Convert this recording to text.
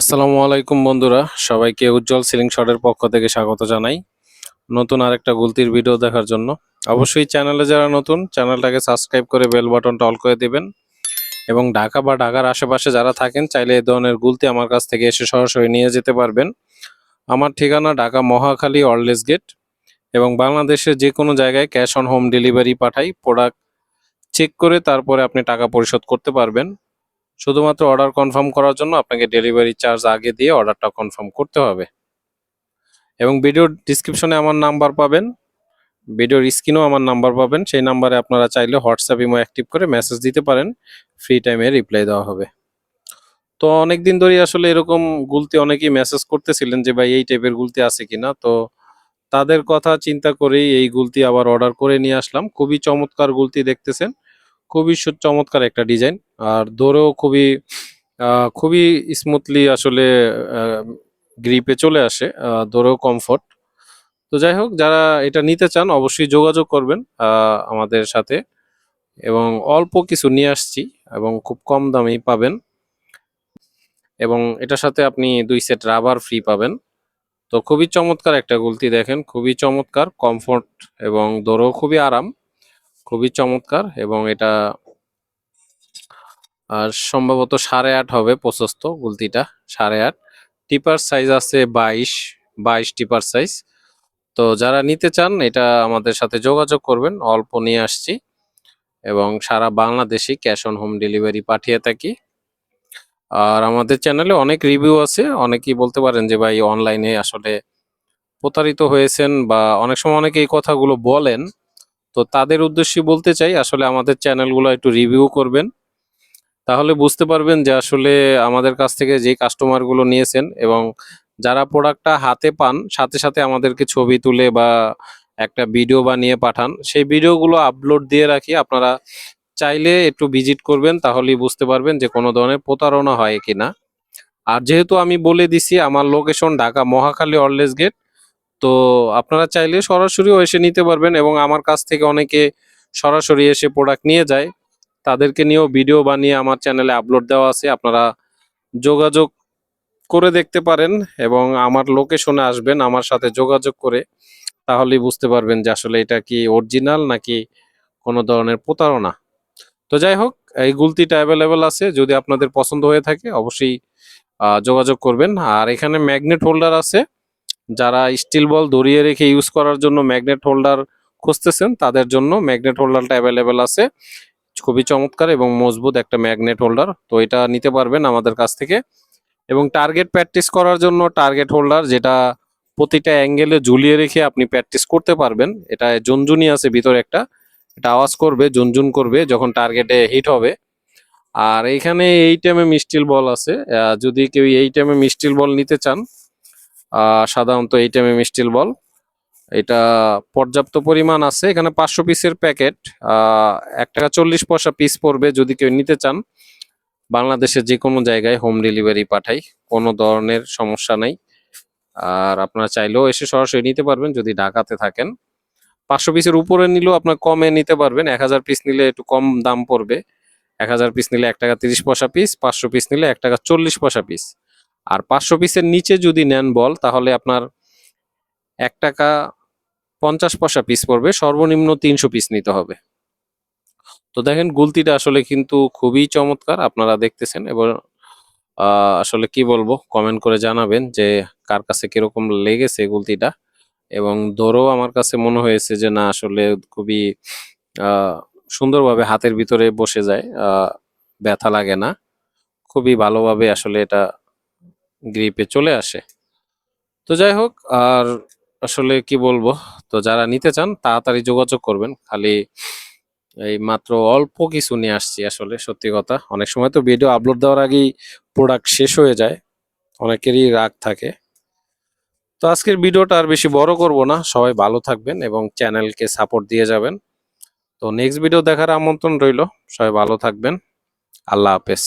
আসসালামু আলাইকুম বন্ধুরা, সবাইকে উজ্জ্বল সিলিং শটের পক্ষ থেকে স্বাগত জানাই নতুন আরেকটা গুলতির ভিডিও দেখার জন্য। অবশ্যই চ্যানেলে যারা নতুন, চ্যানেলটাকে সাবস্ক্রাইব করে বেল বাটনটা অল করে দেবেন। এবং ঢাকা বা ঢাকার আশেপাশে যারা থাকেন, চাইলে এ ধরনের গুলতি আমার কাছ থেকে এসে সরাসরি নিয়ে যেতে পারবেন। আমার ঠিকানা ঢাকা মহাখালী অরলেস গেট এবং বাংলাদেশের যে কোনো জায়গায় ক্যাশ অন হোম ডেলিভারি পাঠাই, প্রোডাক্ট চেক করে তারপরে আপনি টাকা পরিশোধ করতে পারবেন। শুধুমাত্র অর্ডার কনফার্ম করার জন্য আপনাকে ডেলিভারি চার্জ আগে দিয়ে অর্ডারটা কনফার্ম করতে হবে। এবং ভিডিওর ডিসক্রিপশনে আমার নাম্বার পাবেন ভিডিওর স্ক্রিনেও আমার নাম্বার পাবেন, সেই নাম্বারে আপনারা চাইলে হোয়াটসঅ্যাপ ইমো অ্যাক্টিভ করে মেসেজ দিতে পারেন ফ্রি টাইমে রিপ্লাই দেওয়া হবে। তো অনেক দিন ধরেই আসলে এরকম গুলতি অনেকেই মেসেজ করতেছিলেন যে, ভাই, এই টাইপের গুলতি আছে কিনা? তো তাদের কথা চিন্তা করেই এই গুলতি আবার অর্ডার করে নিয়ে আসলাম। খুবই চমৎকার গুলতি দেখতেছেন। খুবই চমৎকার একটা ডিজাইন। আর দৌড়েও খুবই খুবই স্মুথলি আসলে গ্রিপে চলে আসে দৌড়েও কমফোর্ট তো যাই হোক, যারা এটা নিতে চান অবশ্যই যোগাযোগ করবেন আমাদের সাথে। এবং অল্প কিছু নিয়ে আসছি এবং খুব কম দামেই পাবেন। এবং এটার সাথে আপনি দুই সেট রাবার ফ্রি পাবেন। তো খুবই চমৎকার একটা গুলতি দেখেন, খুবই চমৎকার কমফোর্ট এবং দৌড়েও খুবই আরাম। খুবই চমৎকার এবং এটা, আর সম্ভবত সাড়ে আট হবে প্রশস্ত গুলতিটা, সাড়ে আট। টিপার সাইজ আছে বাইশ বাইশ টিপার সাইজ তো যারা নিতে চান, এটা আমাদের সাথে যোগাযোগ করবেন, অল্প নিয়ে আসছি। এবং সারা বাংলাদেশে ক্যাশ অন হোম ডেলিভারি পাঠিয়ে থাকি। আর আমাদের চ্যানেলে অনেক রিভিউ আছে, অনেকেই বলতে পারেন যে, ভাই অনলাইনে আসলে প্রতারিত হয়েছেন বা অনেক সময় অনেকে এই কথাগুলো বলেন। তো তাদের উদ্দেশ্যে বলতে চাই, আসলে আমাদের চ্যানেলগুলো একটু রিভিউ করবেন। তাহলে বুঝতে পারবেন যে আসলে আমাদের কাছ থেকে যে কাস্টমারগুলো নিয়েছেন এবং যারা প্রোডাক্টটা হাতে পান, সাথে সাথে আমাদেরকে ছবি তুলে বা একটা ভিডিও বানিয়ে পাঠান, সেই ভিডিওগুলো আপলোড দিয়ে রাখি। আপনারা চাইলে একটু ভিজিট করবেন, তাহলেই বুঝতে পারবেন যে কোনো ধরনের প্রতারণা হয় কিনা। আর যেহেতু আমি বলে দিছি, আমার location Dhaka Mohakhali wireless gate. তো আপনারা চাইলে সরাসরিও এসে নিতে পারবেন এবং আমার কাছ থেকে অনেকে সরাসরি এসে প্রোডাক্ট নিয়ে যায়। তাদেরকে নিয়েও ভিডিও বানিয়ে আমার চ্যানেলে আপলোড দেওয়া আছে। আপনারা যোগাযোগ করে দেখতে পারেন এবং আমার লোকেশনে আসবেন আমার সাথে যোগাযোগ করে, তাহলেই বুঝতে পারবেন যে আসলে এটা কি অরিজিনাল নাকি কোনো ধরনের প্রতারণা। তো যাই হোক, এই গুলতিটা অ্যাভেলেবেল আছে। যদি আপনাদের পছন্দ হয়ে থাকে, অবশ্যই যোগাযোগ করবেন। আর এখানে ম্যাগনেট হোল্ডার আছে। যারা স্টিল বল ধরিয়ে রেখে ইউজ করার জন্য ম্যাগনেট হোল্ডার খুঁজতেছেন, তাদের জন্য ম্যাগনেট হোল্ডারটা অ্যাভেলেবেল আছে। খুবই চমৎকার এবং মজবুত একটা ম্যাগনেট হোল্ডার তো এটা নিতে পারবেন আমাদের কাছ থেকে। এবং টার্গেট প্র্যাকটিস করার জন্য টার্গেট হোল্ডার যেটা প্রতিটা অ্যাঙ্গেলে ঝুলিয়ে রেখে আপনি প্র্যাকটিস করতে পারবেন, এটা জুনজুনি আছে ভিতরে একটা, এটা আওয়াজ করবে জুনজুন করবে যখন টার্গেটে হিট হবে। আর এইখানে এই টাইমে মিস্টিল বল আছে যদি কেউ এই টাইমে মিস্টিল বল নিতে চান সাধারণত এই এম মিস্টিল বল। এটা পর্যাপ্ত পরিমাণ আছে। এখানে পাঁচশো পিসের প্যাকেট এক টাকা চল্লিশ পয়সা পিস পড়বে যদি কেউ নিতে চান। বাংলাদেশের যে কোনো জায়গায় হোম ডেলিভারি পাঠাই, কোনো ধরনের সমস্যা নাই। আর আপনারা চাইলেও এসে সরাসরি নিতে পারবেন যদি ঢাকাতে থাকেন। পাঁচশো পিসের উপরে নিলেও আপনার কমে নিতে পারবেন। এক হাজার পিস নিলে একটু কম দাম পড়বে। এক হাজার পিস নিলে এক টাকা তিরিশ পয়সা পিস পাঁচশো পিস নিলে এক টাকা চল্লিশ পয়সা পিস আর পাঁচশো পিসের নিচে যদি নেন বল তাহলে আপনার এক টাকা পঞ্চাশ পয়সা পিস পড়বে সর্বনিম্ন তিনশো পিস নিতে হবে। তো দেখেন গুলতিটা আসলে কিন্তু খুবই চমৎকার আপনারা দেখতেছেন। এবং আহ, আসলে কি বলব কমেন্ট করে জানাবেন যে কার কাছে কীরকম লেগেছে গুলতিটা। এবং ধরো আমার কাছে মনে হয়েছে যে না আসলে খুবই সুন্দরভাবে হাতের ভিতরে বসে যায় ব্যথা লাগে না। খুবই ভালোভাবে আসলে এটা গ্রিপে চলে আসে। তো যাই হোক, আর আসলে কি বলব, তো যারা নিতে চান তাড়াতাড়ি যোগাযোগ করবেন। খালি এই মাত্র অল্প কিছু নিয়ে আসছি আসলে, সত্যি কথা। অনেক সময় তো ভিডিও আপলোড দেওয়ার আগেই প্রোডাক্ট শেষ হয়ে যায়, অনেকেরই রাগ থাকে। তো আজকের ভিডিওটা আর বেশি বড় করব না, সবাই ভালো থাকবেন এবং চ্যানেলকে সাপোর্ট দিয়ে যাবেন। তো নেক্সট ভিডিও দেখার আমন্ত্রণ রইল, সবাই ভালো থাকবেন। আল্লাহ হাফেজ।